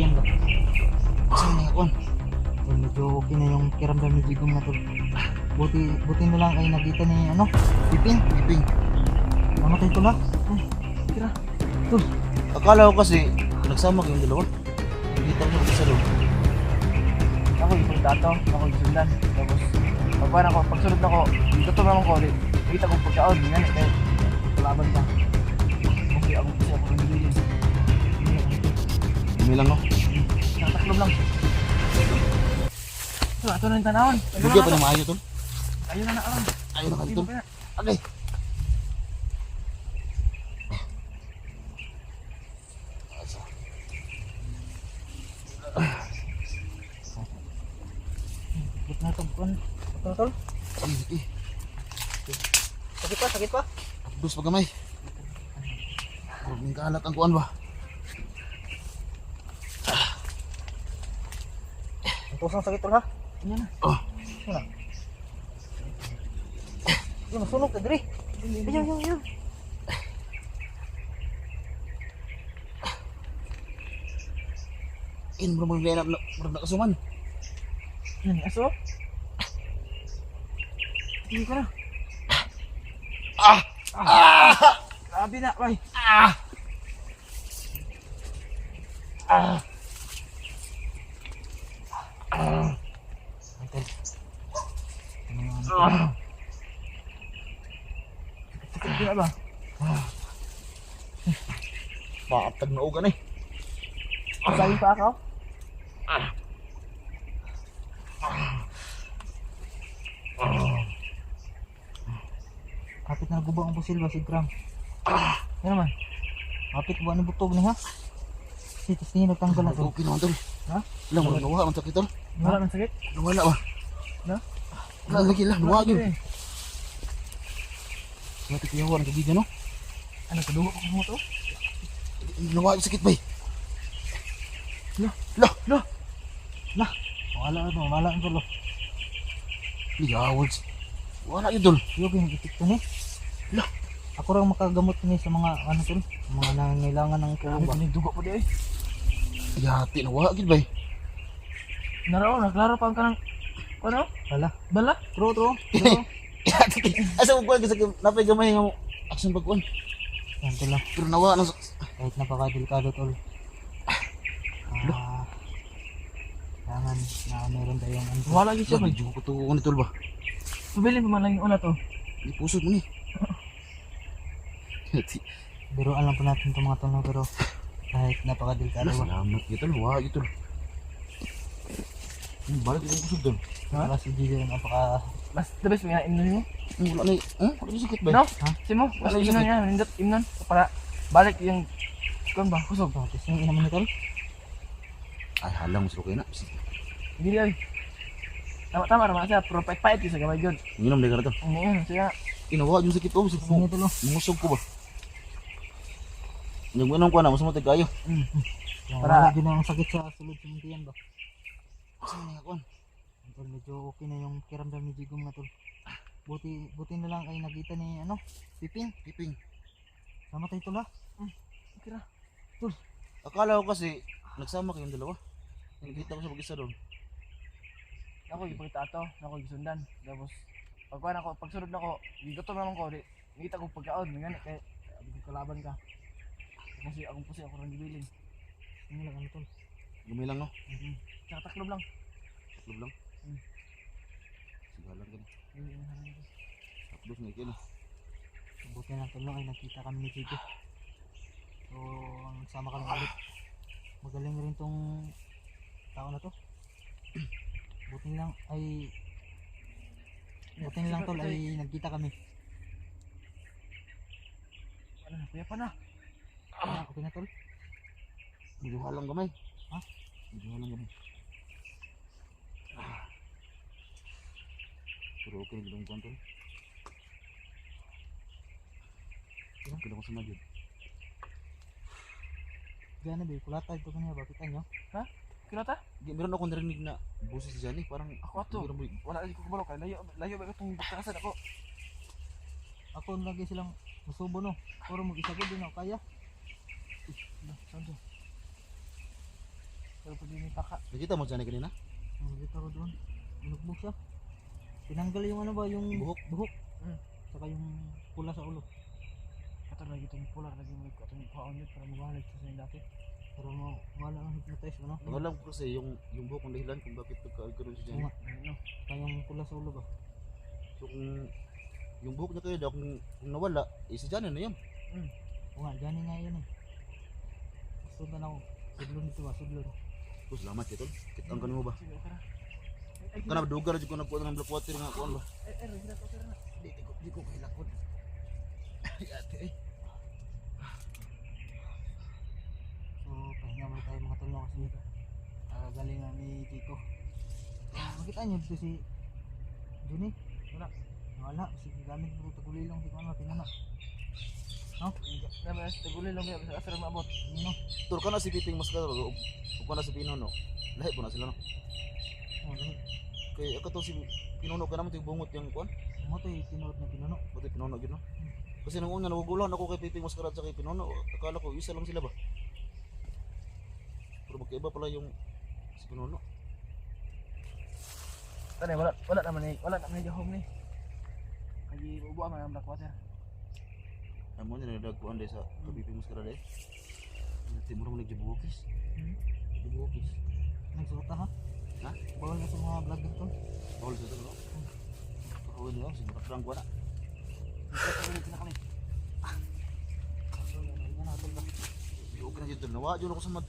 yan ba? Saan mga kon? Tol, medyo okay na yung kiramdam ni Jigong na tol. Buti, buti na lang ay nakita ni ano, Piping. Iping. Mamatay tol ha. Ay, tira. Tol, Akala ko kasi nagsama kayong dalawa. Hindi tayo mag-isa doon. Ako yung dato, ako yung sundan. Tapos, pagpan ako, pagsunod ako, dito to naman ko, di- kita ko pagkaon, yan, kaya kalaban ka. Kasi ako kasi ako yung Hindi lang no. Nataklob lang. So, ato na yung tanawon. Bigyan pa ng maayo tol. Ayun na na, aron. Ayaw na Dito pa na. Okay. Sakit na ito. Kuan. Tol. Sakit pa, sakit pa. Abdos pa gamay. Huwag ning kalat ang kuan ba? Tusang sakit tol ha. Yan na. Oh. Sino? Yung masunog ka diri. Ayaw, ayaw, ayaw. In bro mo na na na kasuman. Yan, aso. Tingin ko na. Ah! Grabe na, bay. Ah! Ah! Ah! Tol. Ah! Sakit na ba? Makatag na ugan eh. Sabi pa ako? Kapit na gubang ang pusil ba si Gram. Yan naman. Kapit ba ni butog ni ha? Si tis niya nagtanggal na tol. Okay naman tol. Ha? Lang mo nawa ang sakit tol. Wala nang sakit. Nawala ba? Na? Wala lagi lang. Eh, Mati kiyawan ka bigyan no. Ano, kadugo ko mo to? Yung sakit bay. Lah, lah, lah. Wala ito, wala ito tol. Liyawads. Wala yun tol. Yung ginigitik to ni. Lah. Ako lang makagamot ni sa mga ano sa mga nangangailangan ng Ano ba. ba? Dugo po di eh. Yati nawa gyud bay. Narao, naklaro pa ang kanang... Ano? Wala. Bala? True, true. Yati. Asa mo kuan kasi napay gamay nga action. Yan tol lang. Pero nawa na Kahit napaka-delikado tol. Ah, kailangan na meron tayong ano. Wala gid siya, bay. Medyo ko to ni tol ba. Pabili pa man lang yung una to. Di pusod mo ni. Biruan lang po natin itong mga tol no, pero kahit napaka-delikado ba. Salamat gitu tol. Wa gitu. Ini balik yung pusod tol. Wala si DJ napaka Mas the best may inom mo. Wala ni. Eh, wala ni sakit bay. No? Ha? Simo, mas Wala inom sakit. niya, nindot imnon para balik yung kon ba? Kusog. Tapos yung inaman tol. Ay halang mo kayo na. Dili ay. Tama tama naman siya, pero pait-pait yun sa gamay jud. Nginom dai ka to. Ang yun, siya. Inawa yung sakit ko. Mungusog ko ba? Yung ganun ko na, mas matay kayo. Yan, Para- Wala din ang sakit sa sulod sa muntiyan ba. Saan nga kuan? Tol, medyo okay na yung kiramdam ni Jigong na tol. Buti, buti na lang ay nakita ni ano, Piping. Piping. Namatay tol ha. Okay na. Akala ko kasi nagsama kayong dalawa. Nakita ko sa pag-isa doon. Ako yung pagtato, ako yung sundan. Tapos pagkuhan ako, pagsunod ako, dito to naman ko, di, nakita ko pagkaon, nga kaya sabi ko kalaban ka. Kasi akong pusi ako nang gibilin. Ano lang ano tol. Gumay lang no? Mhm. Tsaka taklob lang. Taklob lang. Hmm. Sigalan ka na. Halang ko. Taklos na ikaw no? Buti na tol no, ay nakita kami ni Chico. So, ang sama kami ulit. Magaling rin tong tao na to. Buti lang ay Buti lang tol ay nagkita kami. Ano na, kuya pa na. Ah, okay na tol. Medyo halang gamay. Ha? Medyo halang gamay. Ah. Pero okay na gulong kuwan tol. Okay lang ko sa nagyod. Gana ba, kulata ito kanya, bakit anyo? Kila ta? Di, meron akong narinig na boses dyan eh. Parang Ako ato. Wala lagi ko kabalo kay layo layo ba itong bakasan ako. Ako lagi silang musubo no. Puro mag-isa ko din ako kaya. Ano, saan to? Pero pwede ni taka. Nakita mo siya ni kanina? Nakita ko doon. Binugbog siya. Tinanggal yung ano ba, yung Buhok? Buhok. Hmm. Saka yung pula sa ulo. Kato lagi itong pular, lagi mo ikaw itong paon yun para mabalik sa sa'yo dati. Pero mo, wala ang hypnotize mo, no? Ang alam ko kasi yung yung buhok ang dahilan kung bakit nagkaroon siya dyan. Ano? Saka yung pula sa ulo ba? So kung yung buhok niya kayo daw kung, kung nawala, eh si Johnny na yun. Oo nga, dyan nga yun eh. Sundan ako. Sudlon dito ba? Sudlon. So salamat kay tol. Kitang kanimo ba? Sige, okay na. Ay, ay, Kana dugar jud ko nagkuha ng black water nga kuan ba. ay, ay, ay, okay na. Di di ko di ko kahilakod. Ay ate eh. So, pahinga muna tayo mga tol no, kasi uh, galing na ni Chico. Uh, makita niyo dito si Juni? Wala. Wala. Kasi gamit mo ito kulilong si Kano. Tinano. No? Naman, tagulay lang kaya sa asar maabot. Ano? Tur kana si Piping Mascaro ug ug kana si Pinono. Lahi po na sila no. Oh, lahi. Kay ako to si Pinono ka naman yung bungot yung kuan. Mo to tinuod na pinuno. Buti Pinono gyud no. Kasi nung una nagugulan ako kay Piping Mascaro at saka kay Pinono. Akala ko isa lang sila ba. Pero magkaiba pala yung si Pinono. Tani, wala, wala naman ni, wala naman ni Jahom ni. Lagi ubo man ang black water. Amo ni nagkuan dai sa kay Piping Mascaro dai. Timur mo nagjibukis. Hmm? Gibukis. Nagsuta ha? Ha? Bawal na sa mga vlogger to. Bawal sa no. Kakawin niyo Bakrang kuan na. Ulit na kami. So, yan na na dito. Nawa dyan ako sa mat.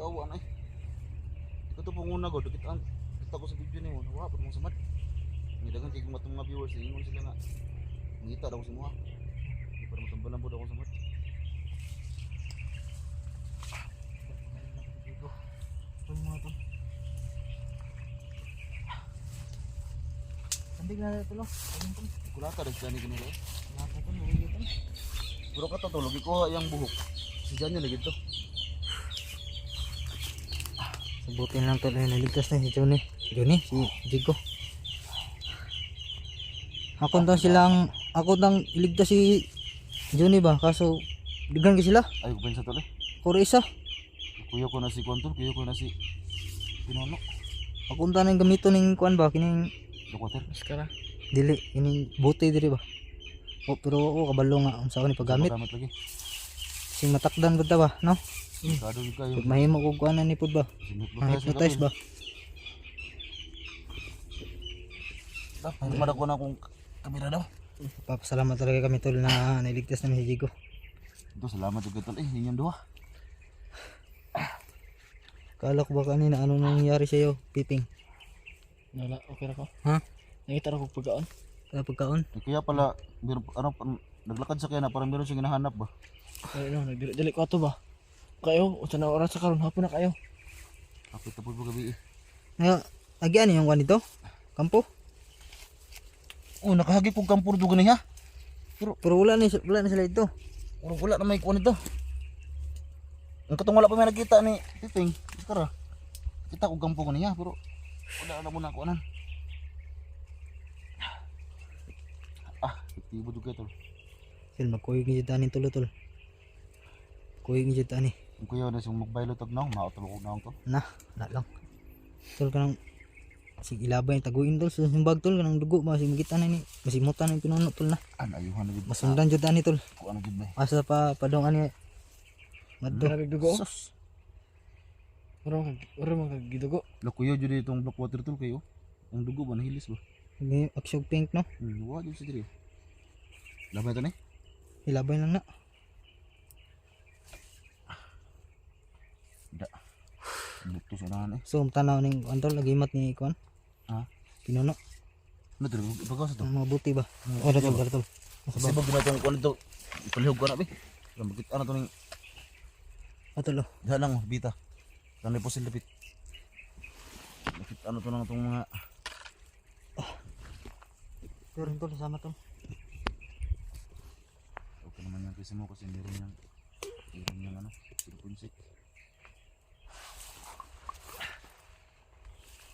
Yawa na eh. Ito to panguna ko. Dikit ang kita ko sa video ni mo. Nawa pa mong sa mat. Ngidagan kay matong mga viewers. Ingon sila nga. Ngita daw si Muha. Para matambalan po daw ako sa mat. Tol mga tol. Sandig na ito lo. Kulata rin siya ni ganito. eh. Lahat na tol. Uwi tol. Pero ka to to. Lagi ko yung buhok. Si Jan yun lagi to. Sabutin lang. Ayun, naligtas na si Johnny. Johnny? Si Jigo. Ako daw silang, ako daw iligtas si Johnny ba? Kaso, digan ka sila. Ay ko pensa to eh. Kuro isa. Kuya ko na si Kontor. Kuya ko na si Pinono. Ako unta na yung gamito ng kuan ba? Kining Dakwater. Maskara. dili. Kining buti diri ba? O, pero ako kabalo nga. Ang sa ni paggamit. Gamit lagi. Sing matakdan ba ba? No? Kado yung kayo. Pag mahimo ko kuan ni pud ba? Ma-hypnotize ba? Hindi madako na akong kamera daw. Papasalamat talaga kami tol na nailigtas namin si Jigo. Ito salamat juga tol. Eh, yun yung dua. Kala ko ba kanina ano nangyari sa iyo, Piping? Wala, okay na ko. Ha? Nakita na ko pagkaon. Kaya pagkaon? Eh, Kaya pala, meron, ano, naglakad sa kaya na parang meron siyang hinahanap ba? Ay, no, nagdili ko ato ba? Kayo, o sa na oras sa karon hapon na kayo. Kapit na po gabi eh. Nga, agian yung kuan dito? Kampo? Oh, nakahagi kong kampur dugo niya. Pero wala na, wala na sila dito. Puro wala na may kuwan ito. Ang katong wala pa may nakita ni Titing. Tara. Kita ko kampo ko niya, pero wala na mo na. Ah, itibo dugo ito. Sil magkuyog ni Jitani tulo tol. Kuyog ni Jitani. Ang kuya na siyang magbaylo tag na, maotulog na ako to. Na, na lang. Tol kanang Sige ilabay yung taguin tol sa simbag tol kanang dugo ba simgitan na ni masimutan na yung pinuno tol na An, ayuhan na gid. masundan jud ani tol gid ba. asa pa padong ani madto dugo. Sus. Oro oro kag gidugo. La kuya jud itong black water tool kayo. Ang dugo ba nahilis ba? May aksyon pink no Hmm, wa jud sa diri. Lamay to ni. ilabay lang na Da. Bukto sa nahan eh. so tanaw ning kuan tol nagimat ni kuan Ha? pinuno Ano to? Bagaw sa to. ang mga buti ba oh dito dito tol Kasi pag ginatong kuan ito, ipalihog ko na. Lang bakit ano to ning atol oh Diha lang bita. Lang po sila lapit. Bakit ano to lang itong mga pero tol sama tol Okay naman yan kasi mo kasi meron yung meron yung ano, 0.6.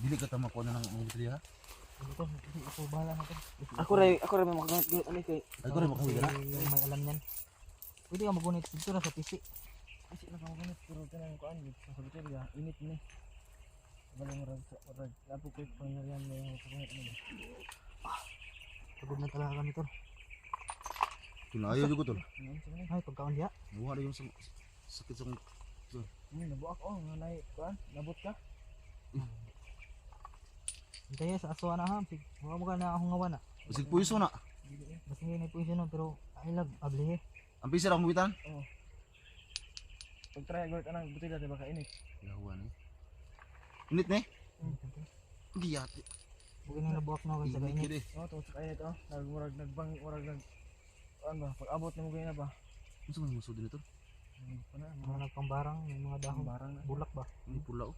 Dili ka tama ko na ng mga ha? Ako bahala na tol Ako ray, ako ray makagamit gyud ani kay Ay ko rin makahuli ka na. May alam yan pwede ka magunit dito sa PC Kasi na kamo ganit pero kanang kuan gid sa sabutir ya init ni. Bala mo rag rag apo ko pangyarihan mo yung pangit mo. Pagod na talaga kami juga tol. Ano sa ni? Ay, pagkaon diya. Nawa na yung sa- sakit sa kong Hmm, nabuak oh, nga nay kuan, nabot ka. Kaya sa aswa na ha. Huwag mo ka na akong ngawan na. Basig puiso na. Eh. Hindi na po yun pero ay lag ablihe. Ang pisar akong bitan. Pag try agad anang butila di ba ka init. Yawa ni. Init ni. Hmm. Giyati. Huwag na nabuak na ako sa Init kainit. Oh, tungkol sa init oh. Nagmurag nagbang murag nag ba pag abot na mo ganyan ba. Ano sa mga muso din ito? Ano na, Mga nagpambarang, may mga dahon. barang na. Bulak ba? Ang pula oh.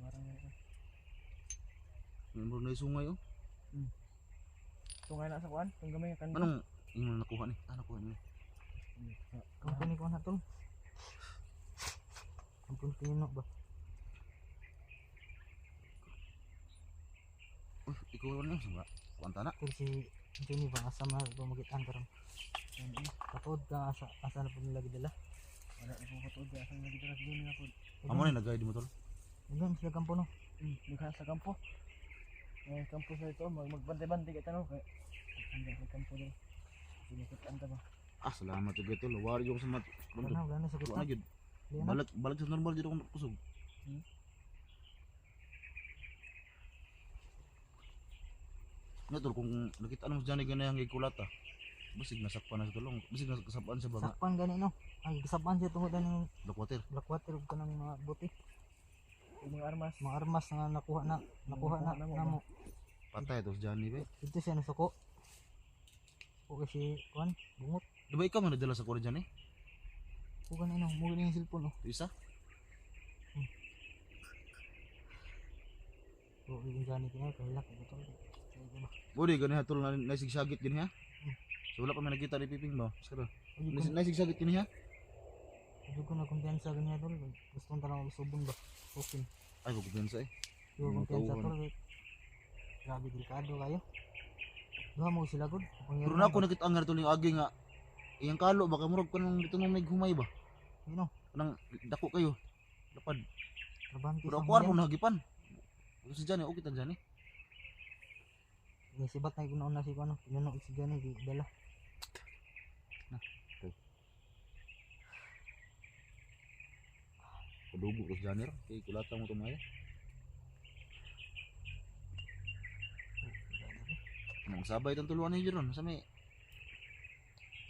Barang na. May mo na sungay oh. Tungay na sa kuan, tong gamay kanto. Anong yung nakuha ni? Ah, nakuha ni. Company ko na tol. Ampun tino ba? Uy, ikaw ano sa ba? Kuanta na. Pero si Johnny ba asa man ba magitan karon. Kapod ka asa asa na po nila gidala. Wala na po katuod ka sa nagdala sa dunia po. Amo na nag-guide mo tol. Dagan sila kampo no. Hmm, dughan sa kampo. Eh, kampo sa ito, mag magbantay-bantay ka tanong kay handa sa kampo din. Sinikot anta ba? Ah, salamat juga tol. Wari yung sa mat. Kana gana sa gyud. Liana. Balik balik sa normal dito kung kusog. Hmm? Nga tol kung nakita nang dyan ganyan ang ikulata. Basig nasakpan na sa tulong. Basig nasakpan sa banga. Sakpan gani no. Ay gisaban siya tungod ani Black water. black water ug kanang mga buti. Ug mga armas. Mga armas nga nakuha na nakuha na Nakuha na mo namo. Patay to sa Johnny ba? Dito siya nasuko. Okay si kuan bungot. Di ba ikaw man nadala sa kore dyan eh? Ug gani no mo yung cellphone. Ito Isa? So yung gani kaya kay lak ito. Budi ganyan tol na naisig sagit gini ha. So wala pa may nakita ni Piping ba? Sara. Ay Naisig, ko sagit gini ha. ay ko na kumpiyansa ganyan tol. Gusto ko talaga subon ba. Okay. Ay, pagkupensa eh. Yo Mga kumpiyansa tol. Kay Grabe delikado kayo. Duha mo sila gud. Pero na ako nakita ang tol yung agi nga. Iyang kalo baka murag ka nung dito nung may humay ba? Know, Kanang dako kayo. Lapad. trabante Pero ako mga. nagipan. Kasi dyan eh, okay ta dyan eh. Ni sibat na ko na si kuno. Pinuno si gani di dala. Ko sa dyan eh. Kaya kulata mo tumaya. Nang sabay itong tuluan niyo ron. Sa may...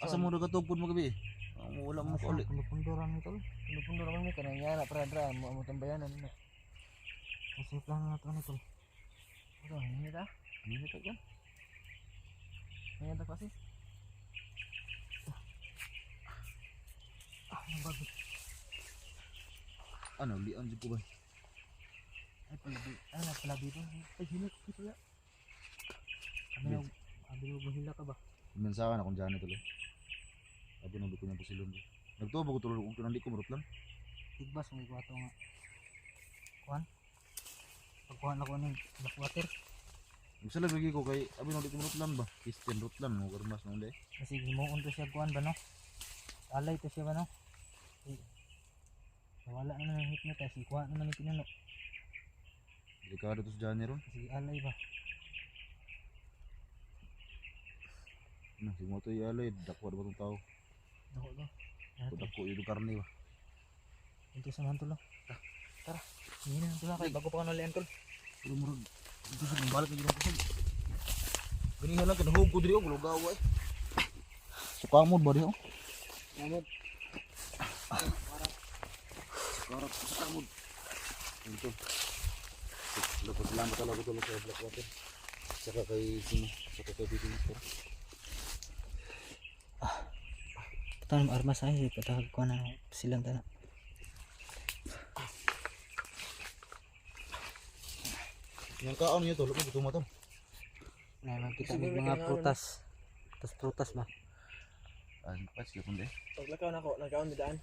Asa mo nagatugpod mo gabi eh. Ang wala mo ko ulit. Punduran ni tol. Pundo naman mi kanang yana para dra mo amo tambayanan na. Kasi plano na to ni tol. Ito, hindi ta. Ano yun ito yan? Ngayon ta kasi. Ah, ang bago. Ano, lian dyan ko ba? Ay palabi. Ay na palabi to. Ay hinit ko ya. Abi na abi mo bahila ka ba? Kumensahan akong dyan ito lang. Sabi nang ko niya pasilon ko. Nagtuwa ba ko tulog kung hindi ko marot lang? Tigbas mo ikaw nga. Kuan. Pagkuha na ko ng black water. Magsalag lagi ko kay abi nang di ko marot lang ba? Christian rot lang mo karmas nang di. Kasi himuon to siya kuan ba no? Alay to siya ba no? Wala na nang hypnotize. Ikuha naman yung pinuno. Delikado to sa dyan ron. Sige alay ba? Ano, si mo to ialay. Dakwa itong tao? Dako ba? Dako yung karne ba? Ito sa man tulo. Tara. Hindi na tulo kay bago pa ka nalian tol. Pero murag, ito sa balik na ginang kusog. Ganihan lang, kanahog ko diri oh, gulugawa eh. Sukamod ba diyo? Ngamot. Karap, sukamod. Ito. Dapat lang talaga tulog sa black water. Saka kay sino, saka kay Bibi Patang armas ay patahag ko na silang tana. Yang kaon to, lupa gusto mo to. Na makita Siguro ng mga prutas. Prutas prutas ba? Ah, pas ka kundi. Paglakaw na ko, nagkaon daan.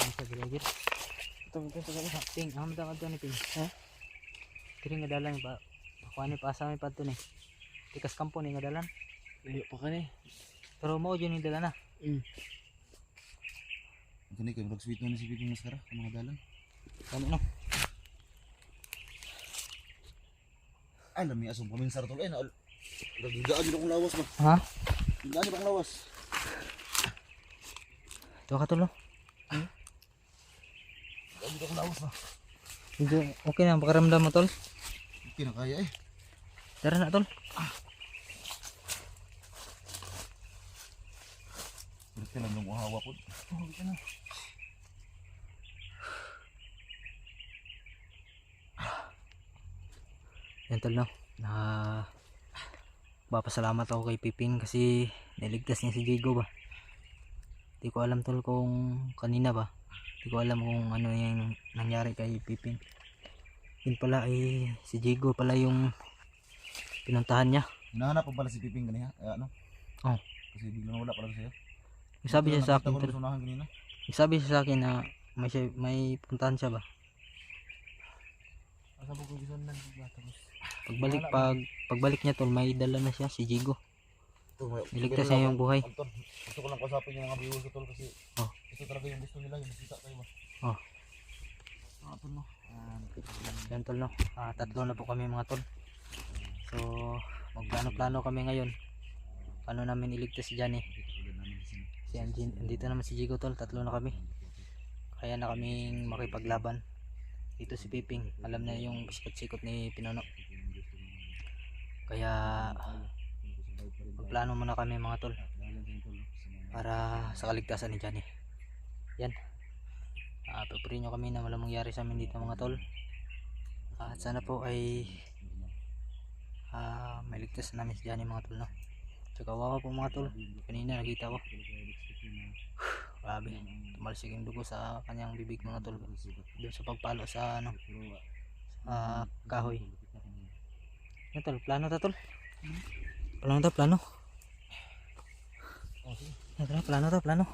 Ang sa gilagid. Ito, ito, ito, ito. Ting, ang madang adto ni Ting. Ha? Kiri nga dalan ba? Ako ani pa sa mi padto ni. Tikas kampo ni nga dalan. Layo pa ka ni. Pero mao jud ni dalan na. Mm. Ito ni, kaya mag sweet na si Piping Maskara, ang mga dalan. Kani no. Ay, lami asong paminsar na, Nagdaan dito akong lawas ba? Ha? Nagdaan dito akong lawas. Tuwa ka tulo. Nagdaan akong lawas ba? Medyo okay na ang pakiramdam mo tol. Hindi na kaya eh. Tara na tol. Berarti lang yung uhawa po. Yan tol no. Na Papasalamat ako kay Pipin kasi niligtas niya si Jigo ba. Di ko alam tol kung kanina ba. Di ko alam kung ano yung nangyari kay Pipin. Yun pala ay si Jigo pala yung pinuntahan niya. Hinahanap pa pala si Piping kanina. Eh, ano? Oh. Kasi biglang nawala pala sa'yo. Sabi siya sa akin kanina. Sabi siya sa akin na may siya- may puntahan siya ba. Tapos, Pagbalik pag pagbalik niya tol may dala na siya si Jigo. Pero niya yung buhay. Anton, gusto ko lang kausapin yung mga viewers ko tol kasi Oh. ito talaga yung gusto nila yung nakita kayo ba? Oh. Ah, tol no. Ah, Yan tol no. Ah, tatlo na po kami mga tol. So, magplano-plano kami ngayon. Paano namin iligtas si Johnny? Si Anjin, andito naman si Jigo tol, tatlo na kami. Kaya na kaming makipaglaban. Dito si Piping, alam na yung sikot-sikot ni Pinono. Kaya magplano muna kami mga tol para sa kaligtasan ni Johnny. Yan. Ah, uh, nyo kami na walang mangyari sa amin dito mga tol. At sana po ay ah may ligtas namin si Johnny mga tol no. Tsaka wawa po mga tol. Kanina nakita ko. Grabe. Tumalsik yung dugo sa kanyang bibig mga tol. Doon sa pagpalo sa ano sa kahoy. Yan tol, plano ta tol. Plano ta, plano. Plano, plano, plano. plano.